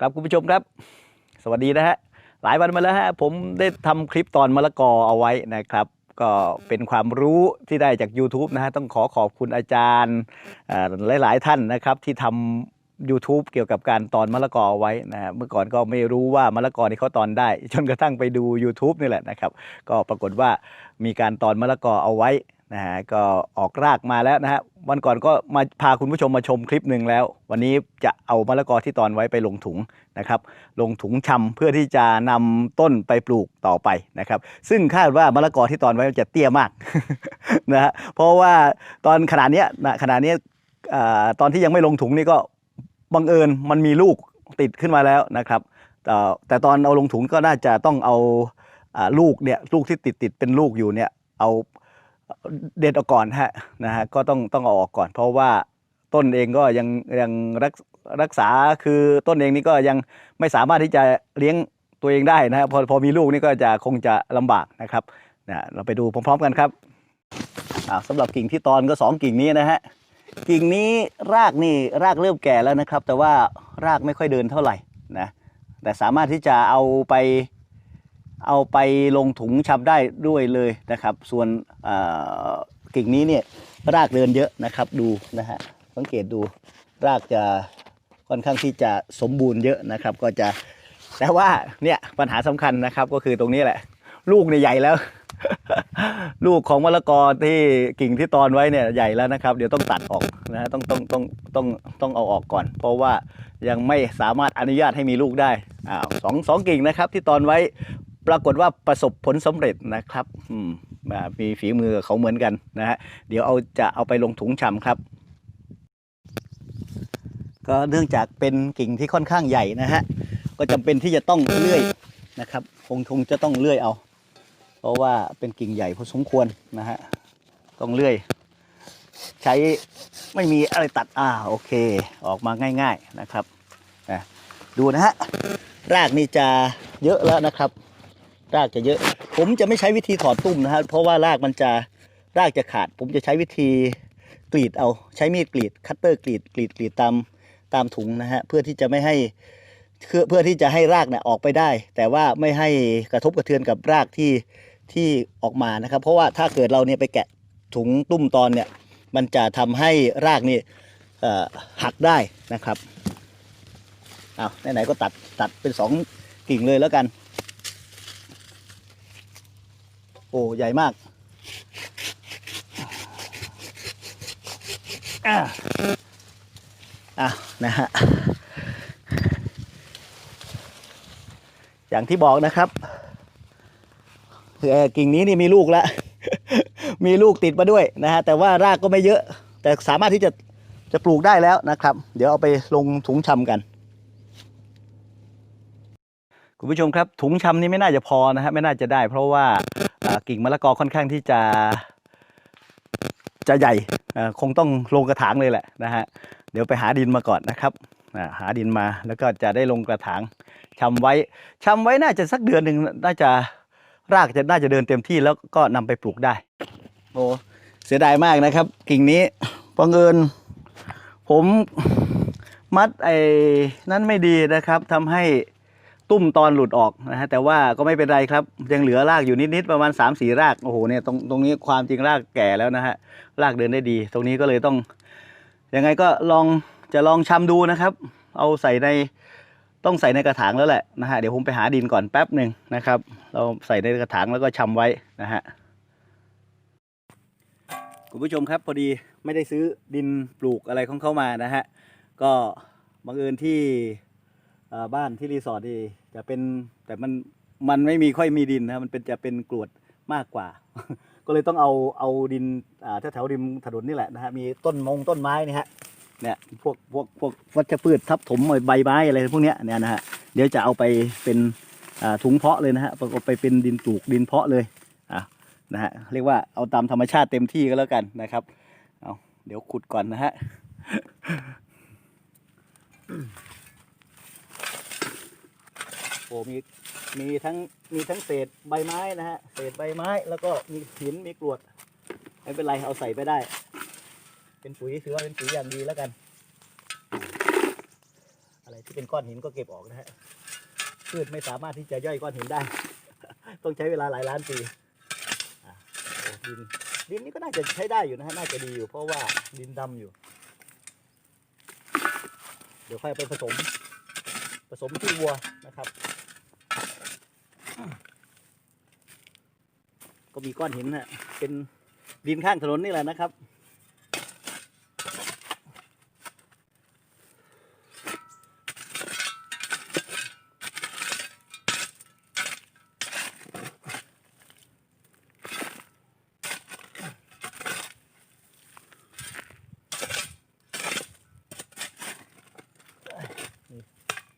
ครับคุณผู้ชมครับ สวัสดีนะฮะหลายวันมาแล้วฮะผมได้ทำคลิปตอนมะละกอเอาไว้นะครับ ก็เป็นความรู้ที่ได้จาก YouTube นะฮะต้องขอขอบคุณอาจารย์หลาย ๆ ท่านนะครับที่ทำ YouTube เกี่ยวกับการตอนมะละกอเอาไว้นะฮะเมื่อก่อนก็ไม่รู้ว่ามะละกอนี่เขาตอนได้ จนกระทั่งไปดู YouTube นี่แหละนะครับ ก็ปรากฏว่ามีการตอนมะละกอเอาไว้ นะฮะก็ออกรากมาแล้วนะฮะวันก่อนก็มาพาคุณผู้ชมมาชมคลิปหนึ่งแล้ว วันนี้จะเอามะละกอที่ตอนไว้ไปลงถุงนะครับ ลงถุงชำเพื่อที่จะนำต้นไปปลูกต่อไปนะครับ ซึ่งคาดว่ามะละกอที่ตอนไว้จะเตี้ยมากนะฮะเพราะว่าตอนขนาดเนี้ยนะขนาดเนี้ยอตอนที่ยังไม่ลงถุงนี่ก็บังเอิญมันมีลูกติดขึ้นมาแล้วนะครับแต่ตอนเอาลงถุงก็น่าจะต้องเอาลูกเนี่ยลูกที่ติดติดเป็นลูกอยู่เนี่ยเอา เด็ดออกก่อนฮะนะฮะก็ต้องต้องเอาออกก่อน เพราะว่าต้นเองก็ยังยังรักรักษาคือต้นเองนี่ก็ยังไม่สามารถที่จะเลี้ยงตัวเองได้นะฮะพอพอมีลูกนี่ก็จะคงจะลำบากนะครับนะเราไปดูพร้อมๆกันครับอ่าสำหรับกิ่งที่ตอนก็สองกิ่งนี้นะฮะกิ่งนี้รากนี่รากเริ่มแก่แล้วนะครับ แต่ว่ารากไม่ค่อยเดินเท่าไหร่นะแต่สามารถที่จะเอาไป เอาไปลงถุงชับได้ด้วยเลยนะครับ ส่วนกิ่งนี้เนี่ยรากเดินเยอะนะครับดูนะฮะสังเกตดูรากจะค่อนข้างที่จะสมบูรณ์เยอะนะครับ ก็จะแต่ว่าเนี่ยปัญหาสำคัญนะครับก็คือตรงนี้แหละ ลูกเนี่ยใหญ่แล้ว ลูกของมะละกอที่กิ่งที่ตอนไว้เนี่ยใหญ่แล้วนะครับ เดี๋ยวต้องตัดออกนะฮะต้องต้องต้องต้องต้องเอาออกก่อน เพราะว่ายังไม่สามารถอนุญาตให้มีลูกได้อ้าวสองสองกิ่งนะครับ ที่ตอนไว้ ปรากฏว่าประสบผลสำเร็จนะครับอืมมีฝีมือเขาเหมือนกันนะฮะเดี๋ยวเอาจะเอาไปลงถุงชำครับ ก็เนื่องจากเป็นกิ่งที่ค่อนข้างใหญ่นะฮะก็จำเป็นที่จะต้องเลื่อยนะครับคงคงจะต้องเลื่อยเอา เพราะว่าเป็นกิ่งใหญ่พอสมควรนะฮะต้องเลื่อย ใช้ไม่มีอะไรตัดอ่าโอเค ออกมาง่าย ๆนะครับดูนะฮะรากนี่จะเยอะแล้วนะครับ รากจะเยอะ ผมจะไม่ใช้วิธีถอดตุ้มนะฮะเพราะว่ารากมันจะรากจะขาด ผมจะใช้วิธีกรีดเอาใช้มีดกรีดคัตเตอร์กรีดกรีดกรีดตามตามถุงนะฮะเพื่อที่จะไม่ให้เพื่อเพื่อที่จะให้รากเนี่ยออกไปได้ แต่ว่าไม่ให้กระทบกระเทือนกับรากที่ที่ออกมานะครับ เพราะว่าถ้าเกิดเราเนี่ยไปแกะถุงตุ้มตอนเนี่ยมันจะทำให้รากนี่หักได้นะครับเอาไหนๆก็ตัดตัดเป็นสองกิ่งเลยแล้วกัน โอ้ใหญ่มากอะอะนะฮะอย่างที่บอกนะครับคือกิ่งนี้นี่มีลูกแล้ว มีลูกติดมาด้วยนะฮะแต่ว่ารากก็ไม่เยอะ แต่สามารถที่จะจะปลูกได้แล้วนะครับ เดี๋ยวเอาไปลงถุงชำกัน คุณผู้ชมครับถุงชำนี้ไม่น่าจะพอนะฮะไม่น่าจะได้ เพราะว่า กิ่งมะละกอค่อนข้างที่จะจะใหญ่คงต้องลงกระถางเลยแหละนะฮะเดี๋ยวไปหาดินมาก่อนนะครับหาดินมาแล้วก็จะได้ลงกระถางชำไว้ชำไว้น่าจะสักเดือนหนึ่งน่าจะรากจะน่าจะเดินเต็มที่แล้วก็นำไปปลูกได้โอ้เสียดายมากนะครับ กิ่งนี้บังเอิญผมมัดไอ้นั้นไม่ดีนะครับทำให้ ตุ้มตอนหลุดออกนะฮะแต่ว่าก็ไม่เป็นไรครับ ยังเหลือรากอยู่นิดๆประมาณ3ามสี่รากโอ้โหเนี่ยตรงตรงนี้ความจริงรากแก่แล้วนะฮะรากเดินได้ดี ตรงนี้ก็เลยต้องยังไงก็ลองจะลองชำดูนะครับ เอาใส่ในต้องใส่ในกระถางแล้วแหละนะฮะเดี๋ยวผมไปหาดินก่อนแป๊บหนึ่งนะครับ เราใส่ในกระถางแล้วก็ชำไว้นะฮะคุณผู้ชมครับพอดีไม่ได้ซื้อดินปลูกอะไรของเขามานะฮะก็บังเอิญที่ บ้านที่รีสอร์ทนี่จะเป็นแต่มันมันไม่มีค่อยมีดินนะมันเป็นจะเป็นกรวดมากกว่า ก็เลยต้องเอาเอาดินอ่าแถวริมถนนนี่แหละนะฮะมีต้นมงต้นไม้นี่ฮะเนี่ยพวกพวกพวกวัชพืชทับถมใบไม้อะไรพวกเนี้ยเนี่ยนะฮะเดี๋ยวจะเอาไปเป็นถุงเพาะเลยนะฮะประกอบไปเป็นดินปลูกดินเพาะเลยอะนะฮะเรียกว่าเอาตามธรรมชาติเต็มที่ก็แล้วกันนะครับเอาเดี๋ยวขุดก่อนนะฮะ อ้มีมีทั้งมีทั้งเศษใบไม้นะฮะเศษใบไม้แล้วก็มีหินมีกรวดไม่เป็นไรเอาใส่ไปได้ เป็นปุ๋ยถือว่าเป็นปุ๋ยอย่างดีแล้วกัน อะไรที่เป็นก้อนหินก็เก็บออกนะฮะพืชไม่สามารถที่จะย่อยก้อนหินได้ ต้องใช้เวลาหลายล้านปีดินดินนี่ก็น่าจะใช้ได้อยู่นะฮะน่าจะดีอยู่ เพราะว่าดินดำอยู่ เดี๋ยวค่อยไปผสม ผสมที่วัวนะครับ มีก้อนหินฮะเป็นดินข้างถนนนี่แหละนะครับ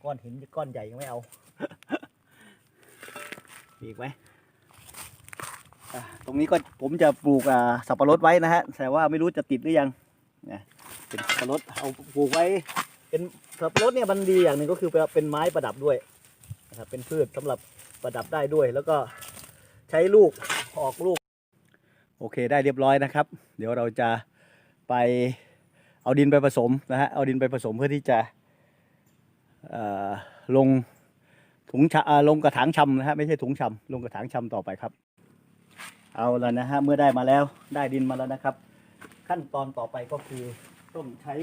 ก้อนหินก้อนใหญ่ยังไม่เอามีอีกไหม ตรงนี้ก็ผมจะปลูกสับปะรดไว้นะฮะ แต่ว่าไม่รู้จะติดหรือยังนะเป็นสับปะรดเอาปลูกไว้ เป็นสับปะรดเนี่ยมันดีอย่างหนึ่งก็คือเป็นไม้ประดับด้วยนะครับเป็นพืชสำหรับประดับได้ด้วย แล้วก็ใช้ลูกออกลูก โอเคได้เรียบร้อยนะครับ เดี๋ยวเราจะไปเอาดินไปผสมนะฮะเอาดินไปผสมเพื่อที่จะลงถุงชะลงกระถางชำนะฮะไม่ใช่ถุงชำลงกระถางชำต่อไปครับ เอาแล้วนะฮะเมื่อได้มาแล้วได้ดินมาแล้วนะครับ ขั้นตอนต่อไปก็คือต้องใช้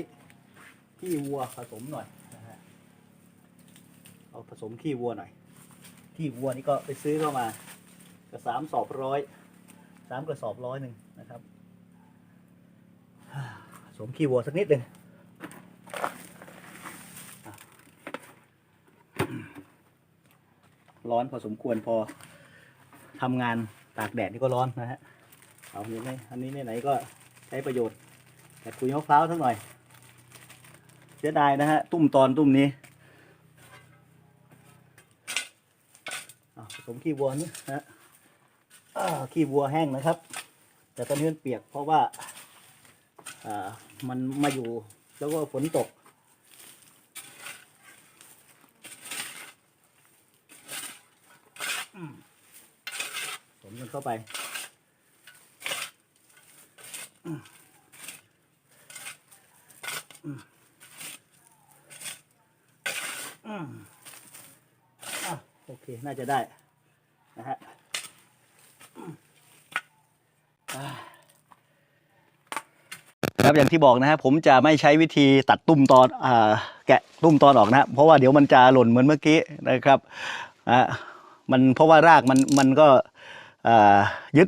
ขี้วัวผสมหน่อยนะฮะเอาผสมขี้วัวหน่อยขี้วัวนี่ก็ไปซื้อเข้ามากระสามสอบร้อยสามกระสอบร้อยหนึ่งนะครับผสมขี้วัวสักนิดหนึ่งร้อนพอสมควรพอทำงาน ตากแดดนี่ก็ร้อนนะฮะเอาอย่างนี้อันนี้ไหนๆก็ใช้ประโยชน์แต่คุยมะพร้าวสักหน่อยเสียดายนะฮะตุ้มตอนตุ้มนี้ผสมขี้วัวนี่นะฮะขี้วัวแห้งนะครับ แต่ตอนนี้มันเปียกเพราะว่ามันมาอยู่แล้วก็ฝนตก ผสมกัน เข้าไปอืมอืมอืมอะโอเค น่าจะได้ นะฮะครับอย่างที่บอกนะฮะผมจะไม่ใช้วิธีตัดตุ้มตอนอแกะตุ้มตอนออกนะเพราะว่าเดี๋ยวมันจะหล่นเหมือนเมื่อกี้นะครับอ่ามันเพราะว่ารากมันมันก็ ยึด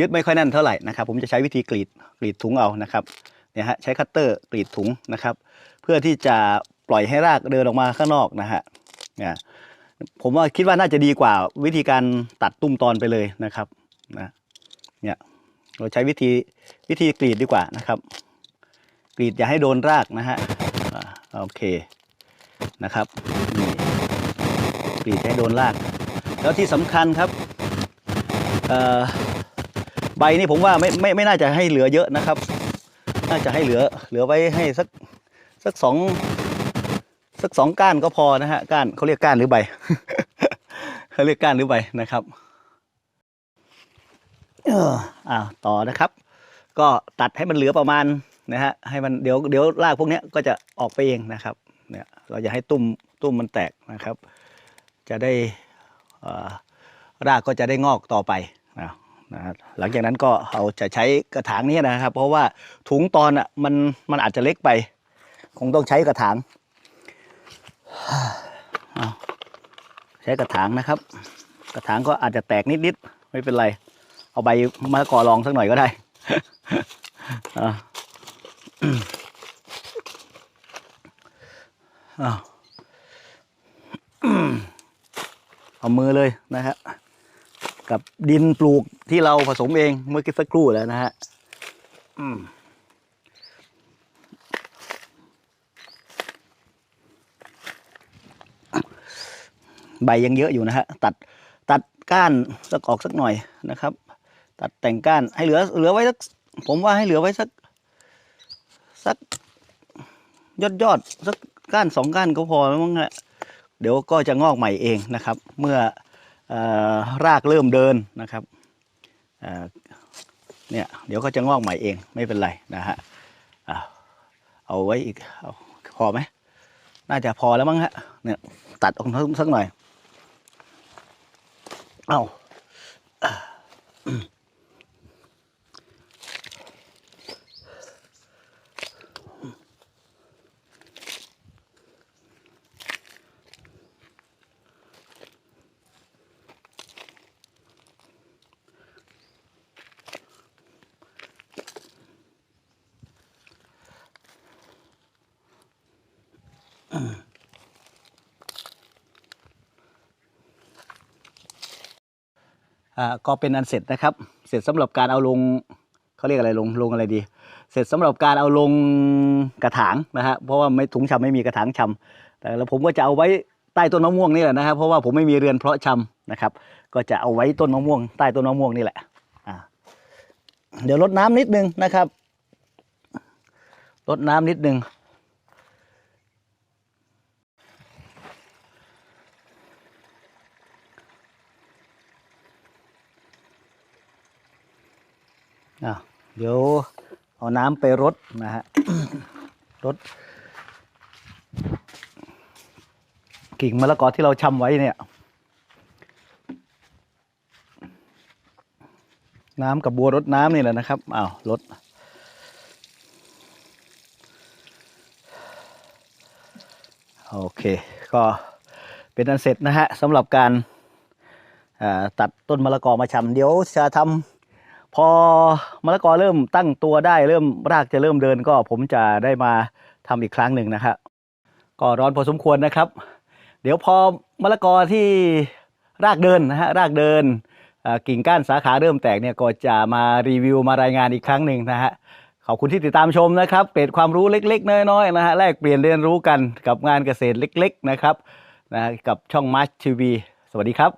ยึดไม่ค่อยแน่นเท่าไหร่นะครับ ผมจะใช้วิธีกรีดกรีดถุงเอานะครับเนี่ยฮะใช้คัตเตอร์กรีดถุงนะครับ เพื่อที่จะปล่อยให้รากเดินออกมาข้างนอกนะฮะเนี่ยผมว่าคิดว่าน่าจะดีกว่าวิธีการตัดตุ้มตอนไปเลยนะครับนะเนี่ยเราใช้วิธีวิธีกรีดดีกว่านะครับ กรีดอย่าให้โดนรากนะฮะโอเคนะครับนี่กรีดให้โดนราก แล้วที่สำคัญครับ ใบนี่ผมว่าไม่ไม่ไม่น่าจะให้เหลือเยอะนะครับ น่าจะให้เหลือเหลือไว้ให้สักสักสองสักสองก้านก็พอนะฮะก้านเขาเรียกก้านหรือใบเขาเรียกก้านหรือใบนะครับเอออ้าวต่อนะครับ ก็ตัดให้มันเหลือประมาณนะฮะให้มันเดี๋ยวเดี๋ยวรากพวกนี้ก็จะออกไปเองนะครับเนี่ยเราอย่าให้ตุ้มตุ้มมันแตกนะครับ จะได้รากก็จะได้งอกต่อไป นะนะหลังจากนั้นก็เราจะใช้กระถางนี้นะครับ เพราะว่าถุงตอนอะมันมันอาจจะเล็กไป คงต้องใช้กระถางใช้กระถางนะครับ กระถางก็อาจจะแตกนิดๆไม่เป็นไร เอาใบมะละกอรองสักหน่อยก็ได้อะอ้าเอามือเลยนะฮะ กับดินปลูกที่เราผสมเองเมื่อกี้สักครู่แล้วนะฮะอืมใบยังเยอะอยู่นะฮะตัดตัดก้านสักออกสักหน่อยนะครับ ตัดแต่งก้านให้เหลือเหลือไว้สักผมว่าให้เหลือไว้สักสักยอดยอดสักก้านสองก้านก็พอแล้วมั้งฮะเดี๋ยวก็จะงอกใหม่เองนะครับ เมื่อ รากเริ่มเดินนะครับเนี่ยเดี๋ยวก็จะงอกใหม่เองไม่เป็นไรนะฮะเอาไว้อีกอพอไหมน่าจะพอแล้วมั้งฮะเนี่ยตัดออกสักสักหน่อยเอา้า ก็เป็นอันเสร็จนะครับ เสร็จสำหรับการเอาลงเขาเรียกอะไรลงลงอะไรดี เสร็จสำหรับการเอาลงกระถางนะฮะเพราะว่าไม่ถุงชำไม่มีกระถางชำแต่แล้วผมก็จะเอาไว้ใต้ต้นมะม่วงนี่แหละนะครับเพราะว่าผมไม่มีเรือนเพาะชำนะครับ ก็จะเอาไว้ต้นมะม่วง ใต้ต้นมะม่วงนี่แหละเดี๋ยวลดน้ำนิดนึงนะครับลดน้ำนิดนึง เดี๋ยวเอาน้ำไปรดนะฮะรดกิ่งมะละกอที่เราชำไว้เนี่ย น้ำกับบัวรดน้ำนี่แหละนะครับอ้าวรดโอเค ก็เป็นอันเสร็จนะฮะสำหรับการาตัดต้นมะละกอมาชำเดี๋ยวจะทำ พอมะละกอเริ่มตั้งตัวได้เริ่มรากจะเริ่มเดินก็ผมจะได้มาทำอีกครั้งหนึ่งนะครับก็ร้อนพอสมควรนะครับ เดี๋ยวพอมะละกอที่รากเดินนะฮะรากเดินกิ่งก้านสาขาเริ่มแตกเนี่ยก็จะมารีวิวมารายงานอีกครั้งหนึ่งนะฮะขอบคุณที่ติดตามชมนะครับเกร็ดความรู้เล็ก ๆ น้อยๆนะฮะแลกเปลี่ยนเรียนรู้กันกับงานเกษตรเล็ก ๆ นะครับนะกับช่องมาร์ชทีวีสวัสดีครับ